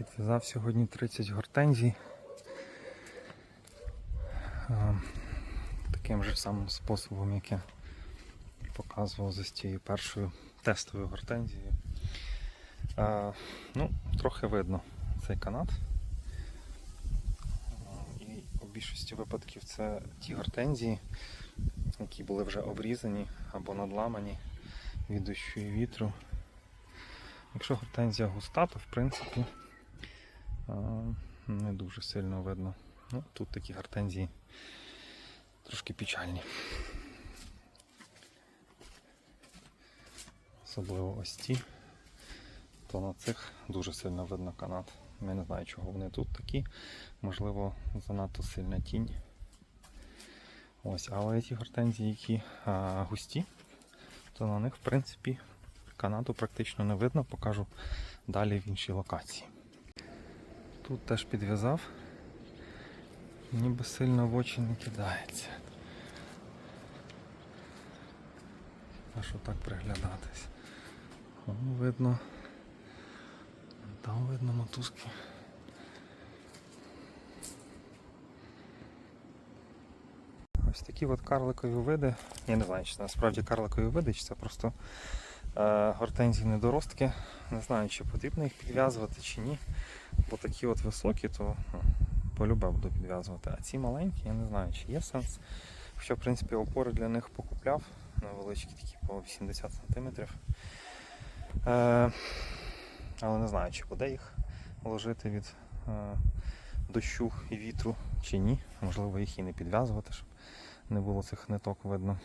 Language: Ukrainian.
Підв'язав сьогодні 30 гортензій. Таким же самим способом, як я показував за тією першою тестовою гортензією. Ну, трохи видно цей канат. І у більшості випадків це ті гортензії, які були вже обрізані або надламані від дощу і вітру. Якщо гортензія густа, то в принципі не дуже сильно видно. Ну, тут такі гортензії трошки печальні. Особливо ось ті, то на цих дуже сильно видно канат. Я не знаю, чого вони тут такі. Можливо, занадто сильна тінь. Ось, але ті гортензії, які а, густі, то на них, в принципі, канату практично не видно, покажу далі в іншій локації. Тут теж підв'язав, ніби сильно в очі не кидається. А що так приглядатись? О, видно. Там видно мотузки. Ось такі от карликові види. Я не знаю, чи це насправді карликові види, чи це просто гортензії недоростки. Не знаю, чи потрібно їх підв'язувати, чи ні. Бо такі от високі, то ну, полюбе буду підв'язувати. А ці маленькі, я не знаю, чи є сенс. Хоча, в принципі, опори для них покупляв невеличкі, такі по 80 см. Е, але не знаю, чи буде їх ложити від е, дощу і вітру, чи ні. Можливо, їх і не підв'язувати, щоб не було цих ниток видно.